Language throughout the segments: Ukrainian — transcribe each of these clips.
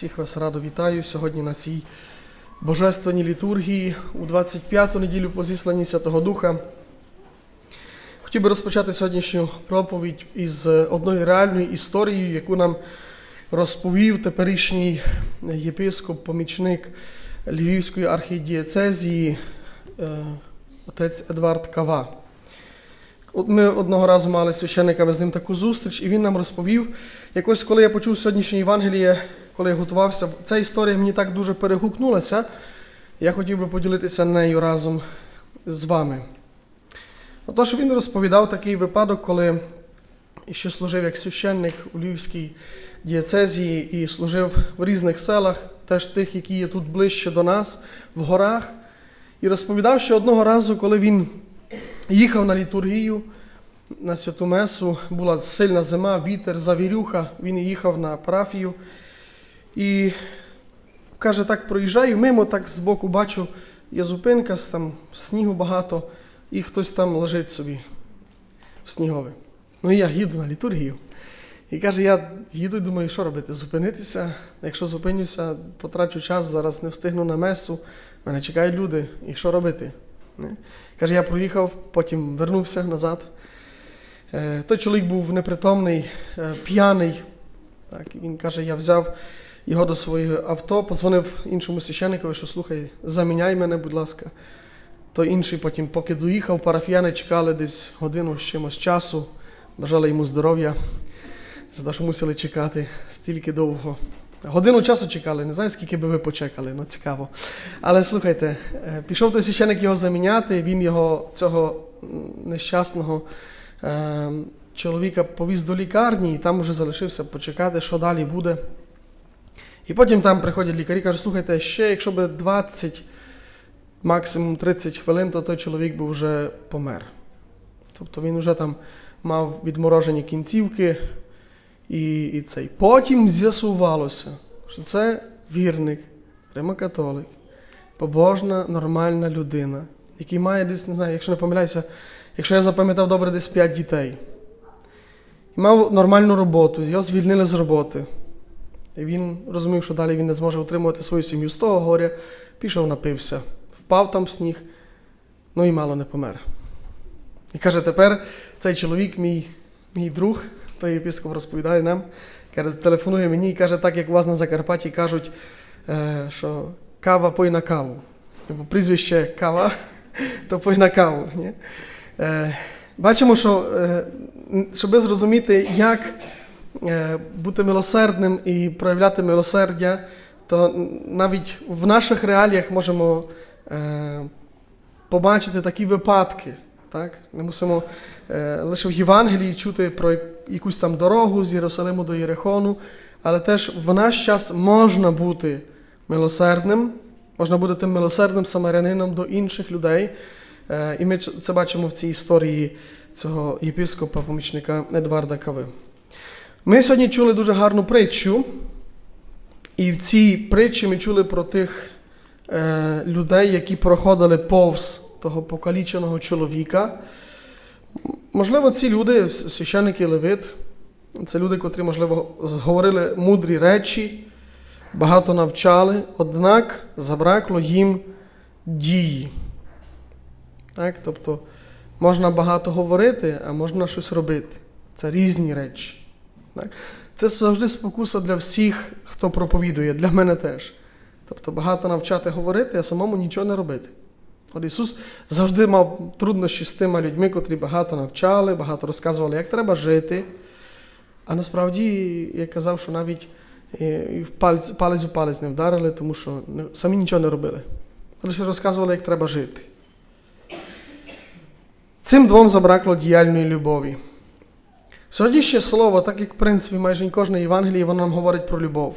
Всіх вас радо вітаю сьогодні на цій божественній літургії у 25-ту неділю по зісланні Святого Духа. Хотів би розпочати сьогоднішню проповідь із одної реальної історії, яку нам розповів теперішній єпископ, помічник Львівської архідієцезії, е, отець Едвард Кава. Ми одного разу мали священниками з ним таку зустріч, і він нам розповів, якось коли я почув сьогоднішнє Євангеліє, коли я готувався, ця історія мені так дуже перегукнулася, я хотів би поділитися нею разом з вами. Отож, він розповідав такий випадок, коли ще служив як священник у Львівській дієцезії і служив в різних селах, теж тих, які є тут ближче до нас, в горах. І розповідав, що одного разу, коли він їхав на літургію на святу Месу, була сильна зима, вітер, завірюха, він їхав на парафію. І каже, так проїжджаю мимо, так збоку бачу, є зупинка, там снігу багато, і хтось там лежить собі в снігові. Ну і я їду на літургію. І каже, я їду і думаю, що робити? Зупинитися. Якщо зупинюся, потрачу час, зараз не встигну на месу, мене чекають люди, і що робити? Не? Каже, я проїхав, потім вернувся назад. Е, Той чоловік був непритомний, е, п'яний. Так, він каже, я взяв його до свого авто, позвонив іншому священникові, що слухай, заміняй мене, будь ласка. Той інший потім, поки доїхав, парафіяни чекали десь годину з чимось часу, бажали йому здоров'я, за те, що мусили чекати стільки довго. Годину часу чекали, не знаю, скільки би ви почекали, ну цікаво. Але слухайте, е, пішов той священик його заміняти, він його, цього нещасного е, чоловіка повіз до лікарні і там вже залишився почекати, що далі буде. І потім там приходять лікарі, кажуть, слухайте, ще якщо би 20, максимум 30 хвилин, то той чоловік би вже помер. Тобто він вже там мав відморожені кінцівки. І, і цей. Потім з'ясувалося, що це вірник, римокатолик, побожна, нормальна людина, який має десь, не знаю, якщо не помиляюся, якщо я запам'ятав добре, десь 5 дітей. І мав нормальну роботу, його звільнили з роботи. Він розумів, що далі він не зможе утримувати свою сім'ю з того горя, пішов напився, впав там в сніг, ну і мало не помер. І каже, тепер цей чоловік, мій, мій друг, той єпископ розповідає нам, каже, телефонує мені і каже, так як у вас на Закарпатті кажуть, е, що кава пой на каву. Тобто прізвище кава, то пой на каву. Ні? Е, бачимо, що е, щоб зрозуміти, як бути милосердним і проявляти милосердя, то навіть в наших реаліях можемо е, побачити такі випадки. Так? Ми мусимо е, лише в Євангелії чути про якусь там дорогу з Єрусалиму до Єрихону, але теж в наш час можна бути милосердним, можна бути тим милосердним самарянином до інших людей. Е, і ми це бачимо в цій історії цього єпископа, помічника Едварда Кави. Ми сьогодні чули дуже гарну притчу, і в цій притчі ми чули про тих е, людей, які проходили повз того покаліченого чоловіка. Можливо, ці люди, священники Левит, це люди, котрі, можливо, говорили мудрі речі, багато навчали, однак забракло їм дії. Так? Тобто можна багато говорити, а можна щось робити. Це різні речі. Це завжди спокуса для всіх, хто проповідує, для мене теж. Тобто багато навчати говорити, а самому нічого не робити. От Ісус завжди мав труднощі з тими людьми, котрі багато навчали, багато розказували, як треба жити. А насправді я казав, що навіть е, і палець, палець у палець не вдарили, тому що самі нічого не робили. Лише розказували, як треба жити. Цим двом забракло діяльної любові. Сьогоднішнє слово, так як в принципі майже кожне Євангеліє, воно нам говорить про любов.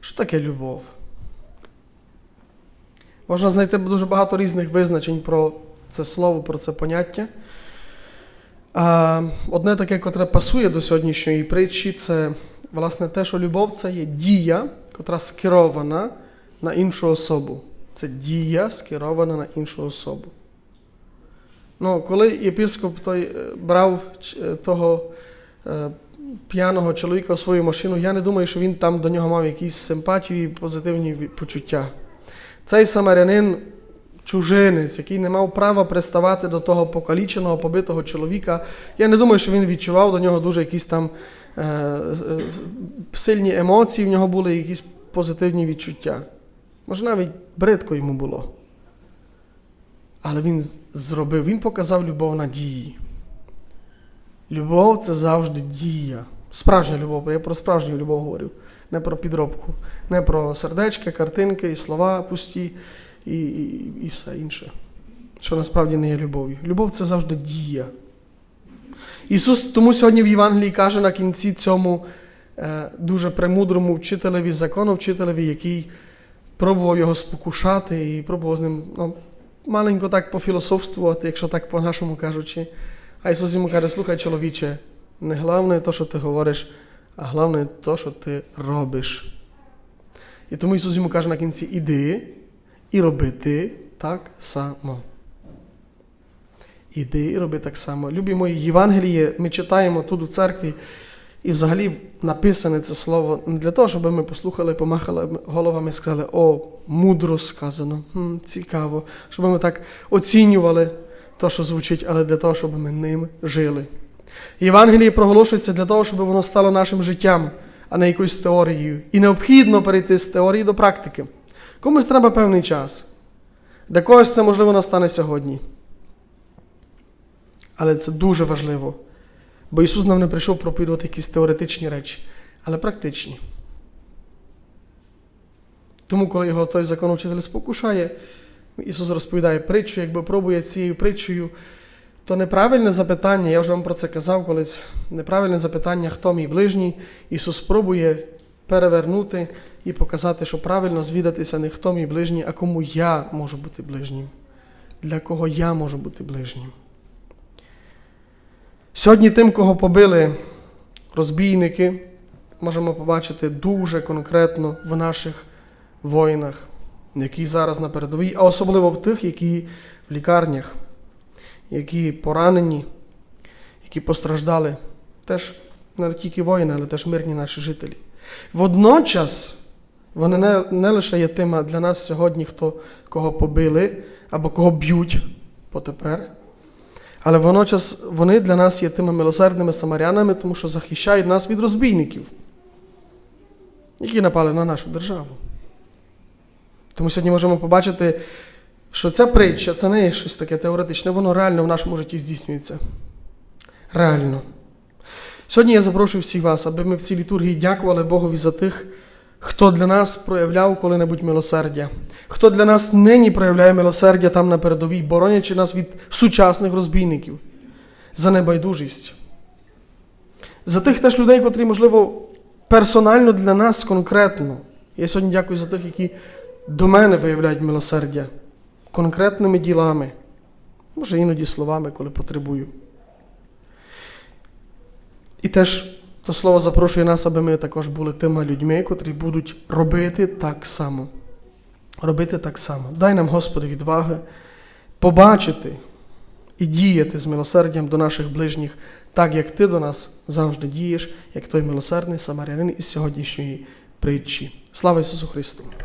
Що таке любов? Можна знайти дуже багато різних визначень про це слово, про це поняття. Одне таке, котре пасує до сьогоднішньої притчі, це власне те, що любов це є дія, котра скерована на іншу особу. Це дія скерована на іншу особу. Ну, коли єпископ той е, брав е, того е, п'яного чоловіка в свою машину, я не думаю, що він там до нього мав якісь симпатії і позитивні почуття. Цей самарянин чужинець, який не мав права приставати до того покаліченого, побитого чоловіка. Я не думаю, що він відчував до нього дуже якісь там е, е, сильні емоції, в нього були якісь позитивні відчуття. Може, навіть бридко йому було. Але він зробив, він показав любов на дії. Любов це завжди дія. Справжня любов, я про справжню любов говорю, не про підробку, не про сердечки, картинки і слова пусті і, і, і все інше, що насправді не є любов'ю. Любов це завжди дія. Ісус тому сьогодні в Євангелії каже на кінці цьому е, дуже премудрому вчителеві закону, вчителеві, який пробував його спокушати і пробував з ним ну, маленько так пофілософствувати, якщо так по-нашому кажучи. А Ісус йому каже, слухай, чоловіче, не головне те, що ти говориш, а головне те, що ти робиш. І тому Ісус йому каже на кінці, іди і роби ти так само. Іди і роби так само. Любі мої Євангеліє, ми читаємо тут у церкві, і взагалі написане це слово не для того, щоб ми послухали, помахали головами і сказали, о, мудро сказано, хм, цікаво, щоб ми так оцінювали те, що звучить, але для того, щоб ми ним жили. Євангеліє проголошується для того, щоб воно стало нашим життям, а не якоюсь теорією. І необхідно перейти з теорії до практики. Комусь треба певний час. Для когось це, можливо, настане сьогодні. Але це дуже важливо. Бо Ісус нам не прийшов проповідувати якісь теоретичні речі, але практичні. Тому, коли його той законовчитель спокушає, Ісус розповідає притчу, якби пробує цією притчею, то неправильне запитання, я вже вам про це казав колись, неправильне запитання, хто мій ближній, Ісус пробує перевернути і показати, що правильно звідатися не хто мій ближній, а кому я можу бути ближнім. Для кого я можу бути ближнім. Сьогодні тим, кого побили розбійники, можемо побачити дуже конкретно в наших воїнах, які зараз на передовій, а особливо в тих, які в лікарнях, які поранені, які постраждали. Теж не тільки воїни, але теж мирні наші жителі. Водночас вони не, не лише є тими для нас сьогодні, хто кого побили або кого б'ють потепер. Але водночас вони для нас є тими милосердними самарянами, тому що захищають нас від розбійників, які напали на нашу державу. Тому сьогодні можемо побачити, що ця притча це не є щось таке теоретичне, воно реально в нашому житті здійснюється. Реально. Сьогодні я запрошую всіх вас, аби ми в цій літургії дякували Богові за тих, хто для нас проявляв коли-небудь милосердя, хто для нас нині проявляє милосердя там на передовій, боронячи нас від сучасних розбійників, за небайдужість. За тих теж людей, котрі, можливо, персонально для нас конкретно. Я сьогодні дякую за тих, які до мене виявляють милосердя конкретними ділами, може іноді словами, коли потребую. І теж то слово запрошує нас, аби ми також були тими людьми, котрі будуть робити так само. Робити так само. Дай нам, Господи, відваги побачити і діяти з милосердям до наших ближніх, так як Ти до нас завжди дієш, як той милосердний самарянин із сьогоднішньої притчі. Слава Ісусу Христу!